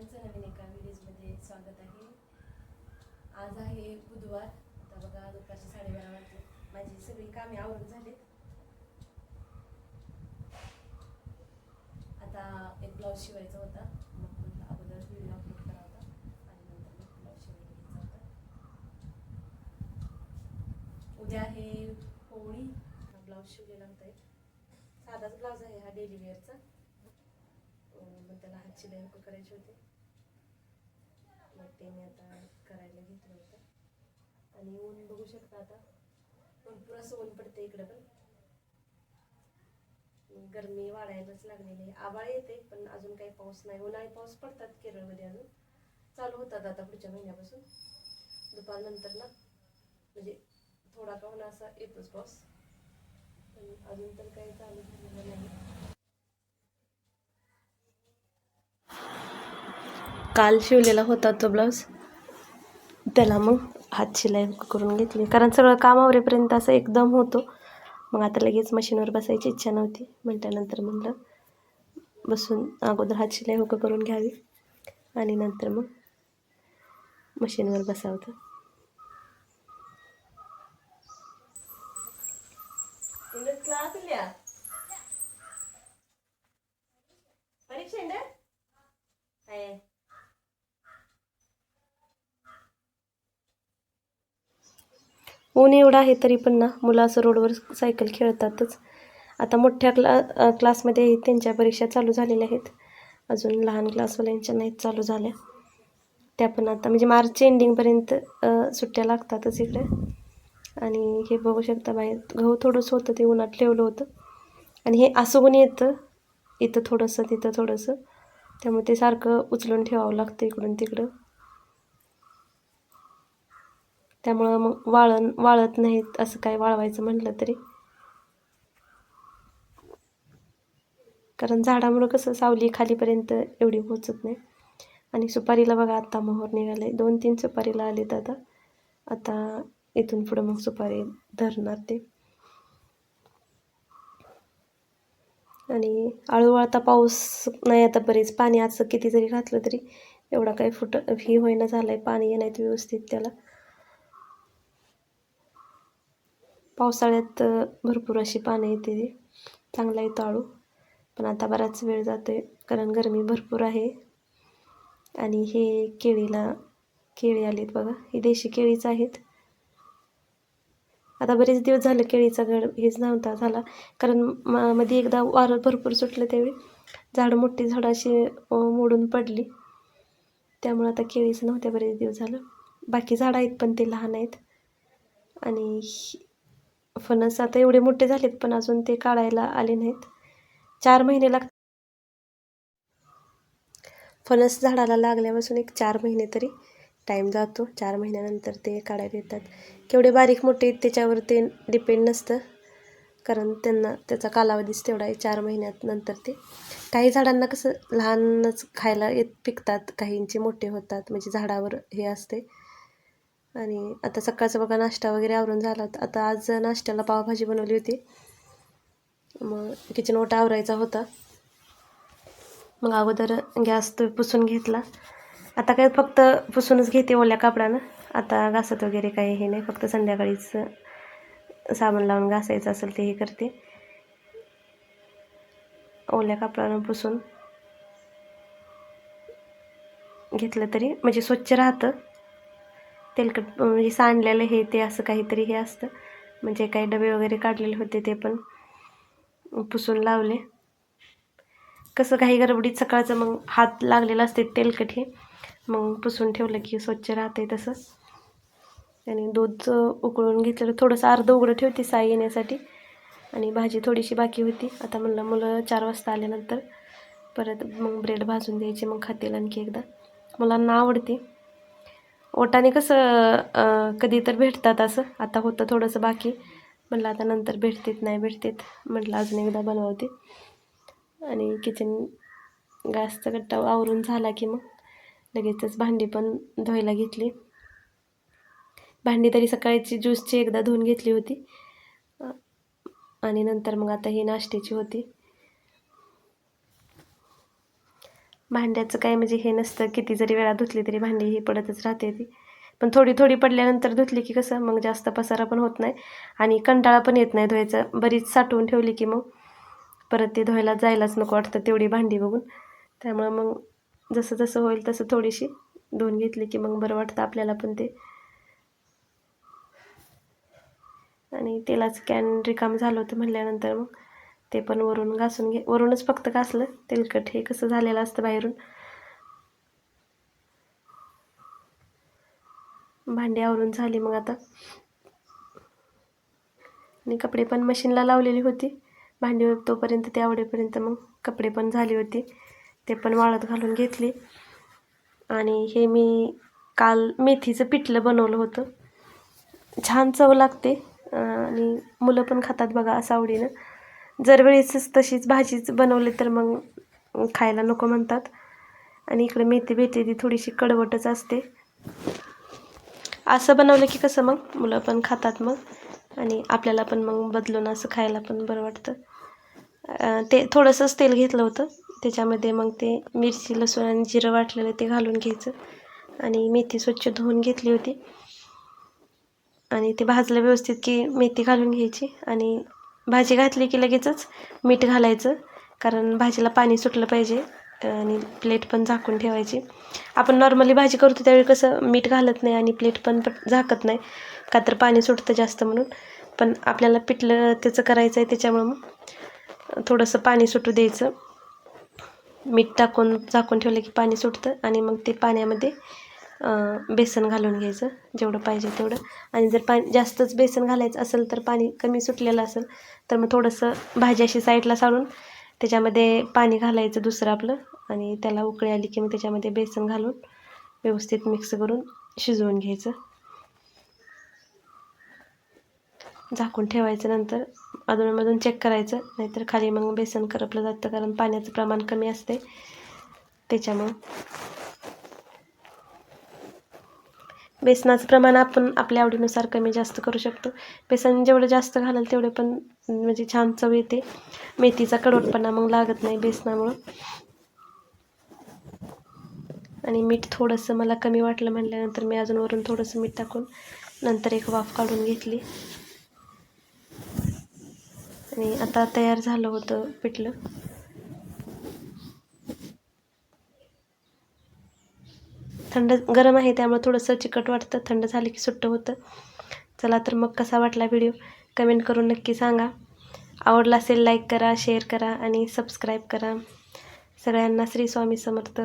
सगळ्यांचं नवीन एका व्हिडिओमध्ये स्वागत आहे. आज आहे बुधवार. आता बघा दुपारचे साडेबारा वाजले. माझी सगळी कामे आवरून झालीत. आता एक ब्लाऊज शिवायचा होता. मग म्हटलं अगोदर व्हिडिओ अपलोड करा होता. आणि नंतर मग ब्लाऊज शिवायला घ्यायचा होता. उद्या आहे होळी. ब्लाऊज शिवलेला होता एक. साधाच ब्लाऊज आहे हा डेली वेअरचा अं, बँक करायची होती. मग ते मी आता करायला घेतलं होतं. आणि ऊन बघू शकता आता. भरपूर असं ऊन पडते इकडं पण. गरमी वाढायलाच लागलेली आहे. आबाळ येते पण अजून काही पाऊस नाही. उन्हाळी पाऊस पडतात केरळमध्ये अजून. चालू होतात आता पुढच्या महिन्यापासून. दुपारनंतर ना. म्हणजे थोडा का होणार असा येतोच पाऊस. पण अजून तर काही चालू झालेलं नाही. काल शिवलेला होता तो ब्लाऊज. त्याला मग हात शिलाई करून घेतली. कारण सगळं कामावरेपर्यंत असं एकदम होतो. मग आता लगेच मशीनवर बसायची इच्छा नव्हती. म्हटल्यानंतर म्हणलं बसून अगोदर हात शिलाई हुकं करून घ्यावी. आणि नंतर मग मशीनवर बसावं परीक्षा ऊन एवढं आहे तरी पण ना मुलं असं रोडवर सायकल खेळतातच. आता मोठ्या क्ला क्लासमध्ये त्यांच्या परीक्षा चालू झालेल्या आहेत. अजून लहान क्लासवाल्यांच्या नाहीत चालू झाल्या. त्या पण आता म्हणजे मार्च एंडिंगपर्यंत सुट्ट्या लागतातच इकडे. आणि हे बघू शकता बाहेर गहू थोडंसं होतं ते उन्हात ठेवलं होतं. आणि हे असं ऊन येतं इथं थोडंसं तिथं थोडंसं. त्यामुळे ते सारखं उचलून ठेवावं लागतं इकडून तिकडं. त्यामुळं मग वाळण वाळत नाहीत असं काय वाळवायचं म्हटलं तरी. कारण झाडामुळं कसं सावली खालीपर्यंत एवढी पोचत नाही. आणि सुपारीला बघा आत्ता मोहर निघाले. दोन तीन सुपारीला आलेत आता. आता इथून पुढं मग सुपारी धरणार ते. आणि आळू वाळता पाऊस नाही आता बरेच. पाणी असं किती जरी घातलं तरी एवढा काही फुट ही होईना झालं आहे पाणी येण्यात व्यवस्थित त्याला. पावसाळ्यात भरपूर अशी पानं येते चांगला येतो आळू पण आता बराच वेळ जातो आहे कारण गरमी भरपूर आहे. आणि हे केळीला केळी आलीत बघा. ही देशी केळीच आहेत. आता बरेच दिवस झालं केळीचा गड हेच नव्हता झाला. कारण म मध्ये एकदा वारं भरपूर सुटलं त्यावेळी. झाडं मोठी झाडं अशी मोडून पडली. त्यामुळं आता केळीच नव्हत्या बरेच दिवस झालं. बाकी झाडं आहेत पण ते लहान आहेत. आणि फणस आता एवढे मोठे झालेत पण अजून ते काढायला आले नाहीत. चार महिने लाग फणस झाडाला लागल्यापासून एक चार महिने तरी टाईम जातो. चार महिन्यानंतर ते काढायला येतात. केवढे बारीक मोठे आहेत त्याच्यावर ते डिपेंड नसतं. कारण त्यांना त्याचा कालावधीच तेवढा आहे चार महिन्यात नंतर ते. काही झाडांना कसं लहानच खायला येत पिकतात. काहींचे मोठे होतात म्हणजे झाडावर हे असते. आणि आता सकाळचा बघा नाश्ता वगैरे आवरून झाला होता. आता आज नाश्त्याला पावभाजी बनवली होती. मग किचन ओटा आवरायचा होता. मग अगोदर गॅस तो पुसून घेतला. आता काय फक्त पुसूनच घेते ओल्या कापडानं. आता घासत वगैरे काही हे नाही. फक्त संध्याकाळीच साबण लावून घासायचं असेल ते हे करते. ओल्या कापडानं पुसून घेतलं तरी म्हणजे स्वच्छ राहतं. तेलकट म्हणजे सांडलेलं हे ते असं काहीतरी हे असतं. म्हणजे काही डबे वगैरे काढलेले होते ते पण पुसून लावले. कसं काही गडबडीत सकाळचं मग हात लागलेला असते तेलकट हे मग पुसून ठेवलं की स्वच्छ राहते तसं. आणि दूध उकळून घेतलं थोडंसं अर्धं उघडं ठेवते साई येण्यासाठी. आणि भाजी थोडीशी बाकी होती. आता म्हणलं मुलं चार वाजता आल्यानंतर परत मग ब्रेड भाजून द्यायचे मग खातील आणखी एकदा. मुलांना आवडते. ओटाने कसं कधी तर भेटतात असं. आता होतं थोडंसं बाकी. म्हटलं आता नंतर भेटतेत नाही भेटतेत. म्हटलं अजून एकदा बनवते. आणि किचन गॅसचा गट्टा आवरून झाला की मग लगेचच भांडी पण धुवायला घेतली. भांडी तरी सकाळची ज्यूसची एकदा धुवून घेतली होती. आणि नंतर मग आता ही नाश्त्याची होती. भांड्याचं काय म्हणजे हे नसतं किती जरी वेळा धुतली तरी भांडी ही पडतच राहते ती. पण थोडी थोडी पडल्यानंतर धुतली की कसं मग जास्त पसारा पण होत नाही आणि कंटाळा पण येत नाही धुवायचा. बरीच साठवून ठेवली की मग परत ते धुवायला जायलाच नको वाटतं तेवढी भांडी बघून. त्यामुळं मग जसं जसं होईल तसं थोडीशी धुवून घेतली की मग बरं वाटतं आपल्याला पण ते. आणि तेलाच कॅन रिकाम झालं होतं म्हणल्यानंतर मग ते पण वरून घासून घे. वरूनच फक्त घासलं तेलकट. हे कसं झालेलं असतं बाहेरून? भांडी आवरून झाली मग आता. आणि कपडे पण मशीनला लावलेली होती. भांडी तोपर्यंत ते आवडेपर्यंत मग कपडे पण झाली होती. ते पण वाळत घालून घेतली. आणि हे मी काल मेथीचं पिठलं बनवलं होतं. छान चव लागते. आणि मुलं पण खातात बघा असं आवडीनं. जर वेळेसच तशीच भाजीच बनवली तर मग खायला नको म्हणतात. आणि इकडे मेथी भेटते ती थोडीशी कडवटच असते. असं बनवलं की कसं मग? मुलं पण खातात मग. आणि आपल्याला पण मग बदलून असं खायला पण बरं वाटतं. ते थोडंसंच तेल घेतलं होतं. त्याच्यामध्ये मग ते मिरची लसूण आणि जिरं वाटलेलं ते घालून घ्यायचं. आणि मेथी स्वच्छ धुवून घेतली होती. आणि ते भाजलं व्यवस्थित की मेथी घालून घ्यायची. आणि भाजी घातली की लगेचच मीठ घालायचं कारण भाजीला पाणी सुटलं पाहिजे आणि प्लेट पण झाकून ठेवायची. आपण नॉर्मली भाजी करतो त्यावेळी कसं मीठ घालत नाही आणि प्लेट पण झाकत नाही का तर पाणी सुटतं जास्त म्हणून. पण आपल्याला पिठलं त्याचं करायचं आहे त्याच्यामुळं मग थोडंसं पाणी सुटू द्यायचं. मीठ टाकून झाकून ठेवलं की पाणी सुटतं आणि मग ते पाण्यामध्ये बेसन घालून घ्यायचं जेवढं पाहिजे तेवढं. आणि जर पाणी जास्तच बेसन घालायचं असेल तर पाणी कमी सुटलेलं असेल तर मग थोडंसं भाजी अशी साईडला साडून त्याच्यामध्ये पाणी घालायचं दुसरं आपलं. आणि त्याला उकळी आली की मग त्याच्यामध्ये बेसन घालून व्यवस्थित मिक्स करून शिजवून घ्यायचं. झाकून ठेवायचं नंतर अधूनमधून चेक करायचं नाहीतर खाली मग बेसन करपलं जातं कारण पाण्याचं प्रमाण कमी असते त्याच्यामुळं बेसनाचं प्रमाण आपण आपल्या आवडीनुसार कमी जास्त करू शकतो. बेसन जेवढं जास्त घालाल तेवढे पण म्हणजे छान चव येते. मेथीचा कडवटपणा मग लागत नाही बेसनामुळं. आणि मीठ थोडंसं मला कमी वाटलं म्हटल्यानंतर मी अजून वरून थोडंसं मीठ टाकून नंतर एक वाफ काढून घेतली. आणि आता तयार झालं होतं पिठलं. थंड गरम आहे त्यामुळे थोडंसं चिकट वाटतं थंड झालं की सुट्टं होतं. चला तर मग कसा वाटला व्हिडिओ? कमेंट करून नक्की सांगा. आवडला असेल लाईक करा शेअर करा आणि सबस्क्राईब करा. सगळ्यांना श्री स्वामी समर्थ.